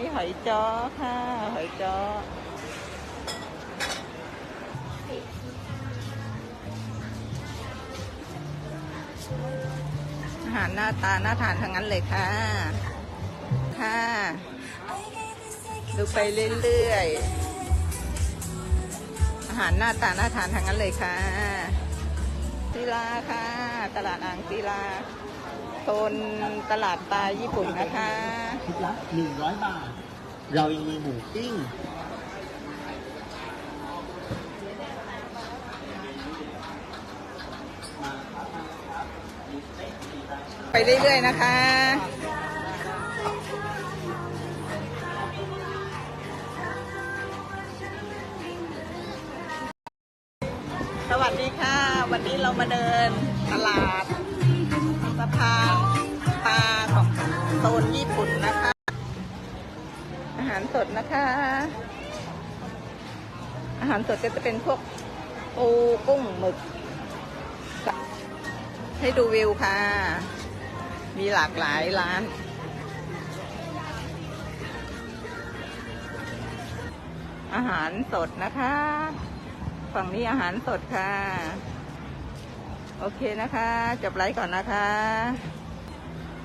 นี่หอยจ้อค่ะ หอยจ้ออาหารหน้าตาน่าทานทั้งนั้นเลยค่ะ ค่ะ ดูไปเรื่อยๆ อาหารหน้าตาน่าทานทั้งนั้นเลยค่ะศิลาค่ะ ตลาดอ่างศิลา นตลาดปลาญี่ปุ่นนะคะชุดละ100บาท เรายังมีหมูปิ้งไปเรื่อยๆนะคะ นะคะ อาหารสดก็จะเป็นพวกปูกุ้งหมึก ให้ดูวิวค่ะ มีหลากหลายร้าน อาหารสดนะคะ ฝั่งนี้อาหารสดค่ะ โอเคนะคะ จบไลฟ์ก่อนนะคะ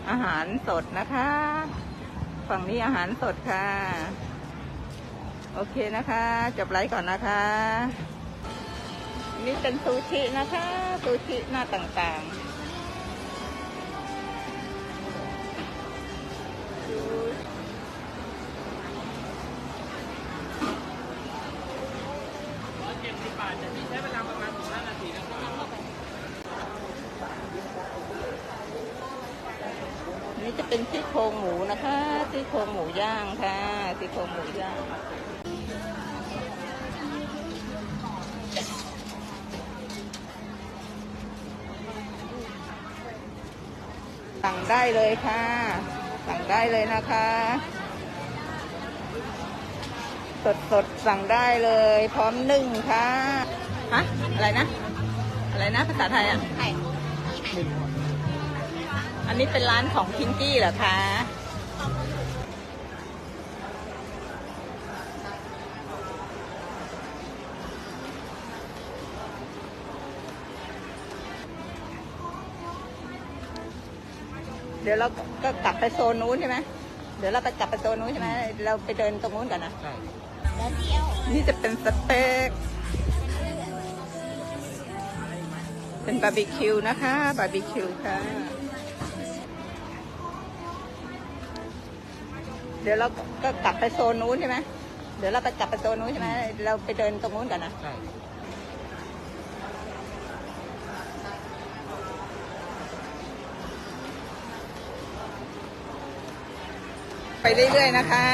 อาหารสดนะคะ ฝั่งนี้อาหารสดค่ะ โอเคนะคะ จบไลฟ์ก่อนนะคะ นี่เป็นซูชินะคะ ซูชิหน้าต่างๆนี่จะเป็นซี่โครงหมูนะคะซี่โครงหมูย่างค่ะซี่โครงหมูย่าง ได้เลยค่ะ สั่งได้เลยนะคะ สดสดๆสั่งได้เลย พร้อมนึ่งค่ะฮะอะไรนะ อะไรนะภาษาไทยอะไข่อันนี้เป็นร้านของพิงกี้เหรอคะ เดี๋ยวเราก็กลับไปโซนนู้นใช่ไหมเดี๋ยวเราไปกลับไปโซนนู้นใช่ไหมเราไปเดินตรงนู้นกันนะนี่จะเป็นสเต็กเป็นบาร์บีคิวนะคะบาร์บีคิวค่ะ เดี๋ยวเราก็กลับไปโซนนู้นใช่ไหมเดี๋ยวเราไปกลับไปโซนนู้นใช่ไหมเราไปเดินตรงนู้นกันนะ ไปเรื่อยๆนะคะ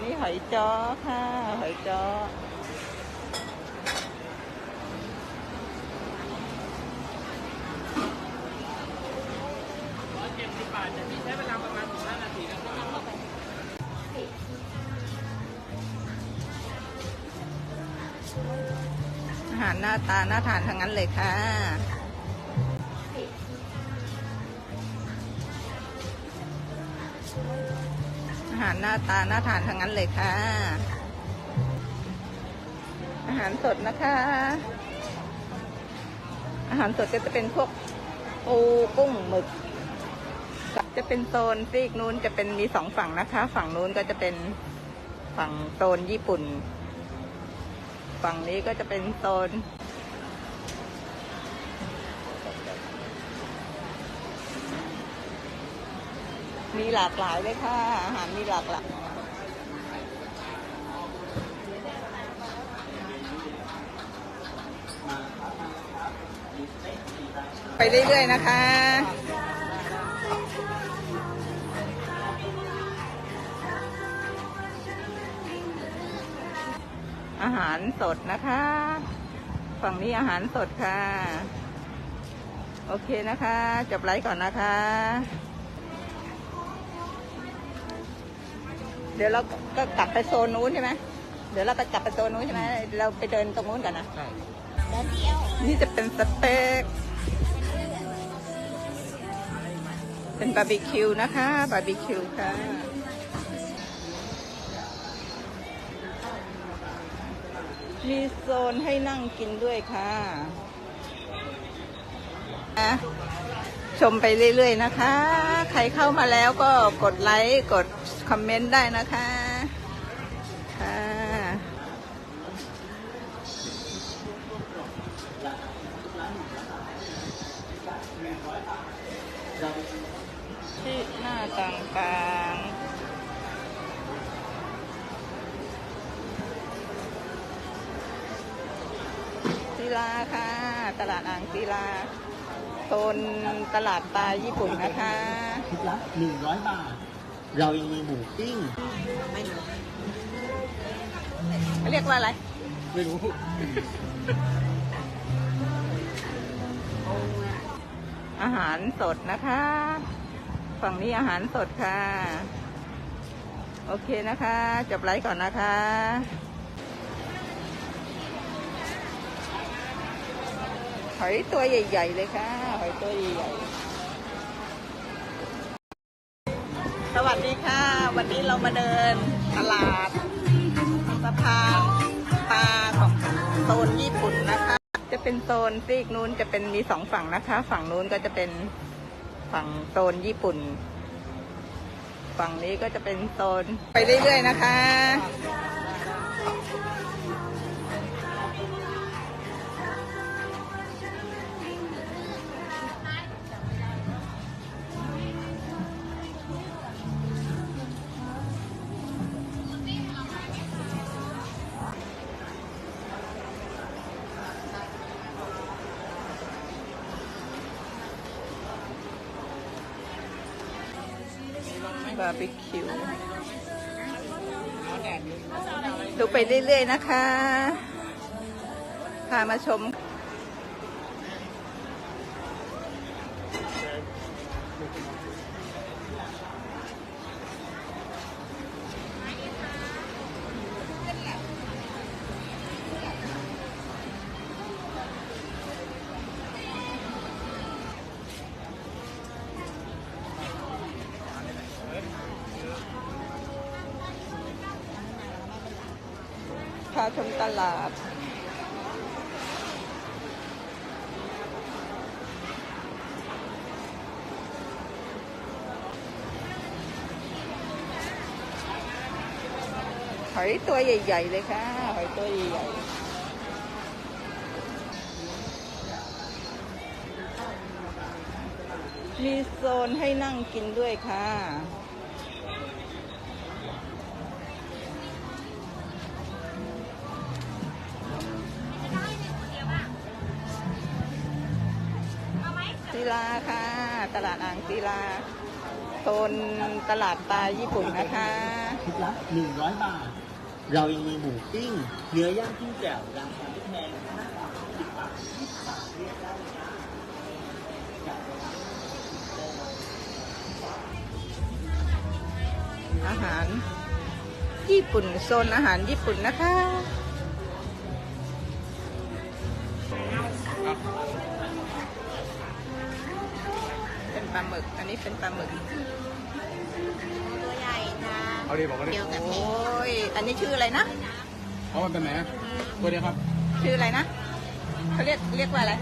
นี่หอยจ้อค่ะ หอยจ้อ หน้าตาน่าทานทั้งนั้นเลยค่ะอาหารหน้าตาน่าทานทั้งนั้นเลยค่ะ อาหารสดนะคะ อาหารสดก็จะเป็นพวกปูกุ้งหมึกจะเป็นโซนซีกนู้นจะเป็นมีสองฝั่งนะคะ ฝั่งนู้นก็จะเป็นฝั่งโซนญี่ปุ่น ฝั่งนี้ก็จะเป็นโซนมีหลากหลายเลยค่ะ อาหารมีหลากหลายไปเรื่อยๆนะคะ หารสดนะคะ ฝั่งนี้อาหารสดค่ะ โอเคนะคะ จบไลฟ์ก่อนนะคะ เดี๋ยวเราก็กลับไปโซนนู้นใช่ไหมเดี๋ยวเราไปกลับไปโซนนู้นใช่ไหมเราไปเดินตรงนู้นกันนะใช่นี่จะเป็นสเต็กเป็นบาร์บีคิวนะคะ บาร์บีคิวค่ะ มีโซนให้นั่งกินด้วยค่ะนะชมไปเรื่อยๆนะคะ ใครเข้ามาแล้วก็กดไลค์ กดคอมเมนต์ได้นะคะ ลาค่ะ ตลาดอ่างศิลาโซนตลาดปลาญี่ปุ่นนะคะชุดละหนึ่งร้อยบาท เรายังมีหมูปิ้งเรียกว่าอะไร ไม่รู้ อาหารสดนะคะ ฝั่งนี้อาหารสดค่ะ โอเคนะคะ จบไลฟ์ก่อนนะคะ อยตัวใหญ่ ๆ เลยค่ะ หอยตัวใหญ่ๆ สวัสดีค่ะ วันนี้เรามาเดินตลาดสะพานปลาของโซนญี่ปุ่นนะคะ จะเป็นโซนซีกนู้นจะเป็นมีสองฝั่งนะคะ ฝั่งนู้นก็จะเป็นฝั่งโซนญี่ปุ่น ฝั่งนี้ก็จะเป็นโซนไปเรื่อยๆนะคะ บาร์บีคิว ดูไปเรื่อยๆนะคะ พามาชมาชมตลาด หอยตัวใหญ่ ๆ เลยค่ะ หอยตัวใหญ่ๆมีโซนให้นั่งกินด้วยค่ะ ลาค่ะ ตลาดอ่างศิลาโซนตลาดปลาญี่ปุ่นนะคะชุดละหนึ่งร้อยบาท เรายังมีหมูปิ้ง เนื้อย่างจิ้มแจ่วราคาไม่แพงสิบบาทยี่สิบบาทเรียกได้นะอาหารญี่ปุ่นโซนอาหารญี่ปุ่นนะคะ หมึก อันนี้เป็นปลาหมึก ตัวใหญ่จ้าเอาดีบอกว่าดิเดียวกับโอ้ย อันนี้ชื่ออะไรนะ เอามันเป็นไหนอะตัวเดียวครับ ชื่ออะไรนะเขาเรียกเรียกว่าอะไร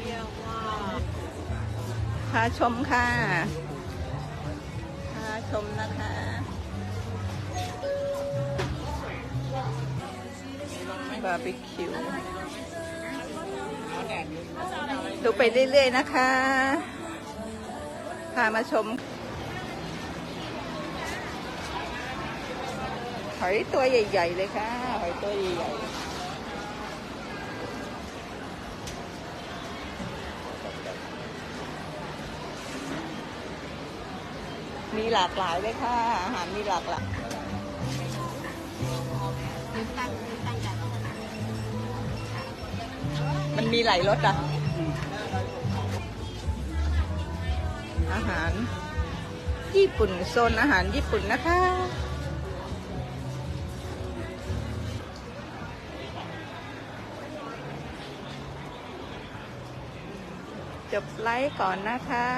เรียกว่าพาชมค่ะพาชมนะคะ บาร์บีคิว ดูไปเรื่อยๆนะคะพามาชมหอยตัวใหญ่ ๆ เลยค่ะหอยตัวใหญ่ๆมีหลากหลายเลยค่ะ อาหารมีหลากหลายมันมีหลายรสอะาร ญี่ปุ่นโซนอาหารญี่ปุ่นนะคะ จบไลฟ์ก่อนนะคะ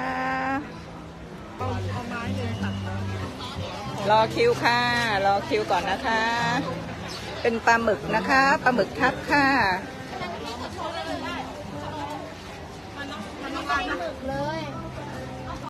รอคิวค่ะ รอคิวก่อนนะคะ เป็นปลาหมึกนะคะ ปลาหมึกทับค่ะ